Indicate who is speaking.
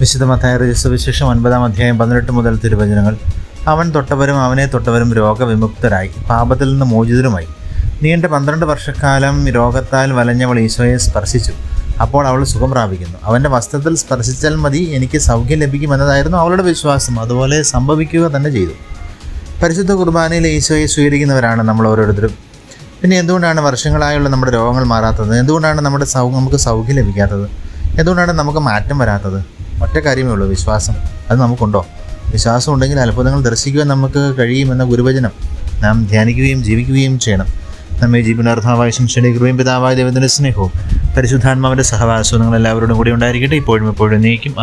Speaker 1: വിശുദ്ധ മത്തായ സുവിശേഷം ഒൻപതാം അധ്യായം പതിനെട്ട് മുതൽ തിരുവചനങ്ങൾ. അവൻ തൊട്ടവരും അവനെ തൊട്ടവരും രോഗവിമുക്തരായി പാപത്തിൽ നിന്ന് മോചിതരുമായി. നീണ്ട പന്ത്രണ്ട് വർഷക്കാലം രോഗത്താൽ വലഞ്ഞവൾ ഈശോയെ സ്പർശിച്ചു. അപ്പോൾ അവൾ സുഖം പ്രാപിക്കുന്നു. അവന്റെ വസ്ത്രത്തിൽ സ്പർശിച്ചാൽ മതി എനിക്ക് സൗഖ്യം ലഭിക്കുമെന്നതായിരുന്നു അവളുടെ വിശ്വാസം. അതുപോലെ സംഭവിക്കുക തന്നെ ചെയ്തു. പരിശുദ്ധ കുർബാനയിൽ ഈശോയെ സ്വീകരിക്കുന്നവരാണ് നമ്മൾ ഓരോരുത്തരും. പിന്നെ എന്തുകൊണ്ടാണ് വർഷങ്ങളായുള്ള നമ്മുടെ രോഗങ്ങൾ മാറാത്തത്? എന്തുകൊണ്ടാണ് നമ്മുടെ സൗ നമുക്ക് സൗഖ്യം ലഭിക്കാത്തത്? എന്തുകൊണ്ടാണ് നമുക്ക് മാറ്റം വരാത്തത്? ഒറ്റ കാര്യമേ ഉള്ളൂ വിശ്വാസം. അത് നമുക്കുണ്ടോ? വിശ്വാസം ഉണ്ടെങ്കിൽ അത്ഭുതങ്ങൾ ദർശിക്കുവാൻ നമുക്ക് കഴിയുമെന്ന ഗുരുവചനം. നാം ധ്യാനിക്കുകയും ജീവിക്കുകയും ചെയ്യണം. നമ്മെ ജീവനാർത്ഥാവായ കൃപയും പിതാവായ ദൈവത്തിന്റെ സ്നേഹവും പരിശുദ്ധാത്മാവിന്റെ സഹവാസവും നിങ്ങൾ എല്ലാവരോടും കൂടി ഉണ്ടായിരിക്കട്ടെ. ഇപ്പോഴും എപ്പോഴും നീക്കും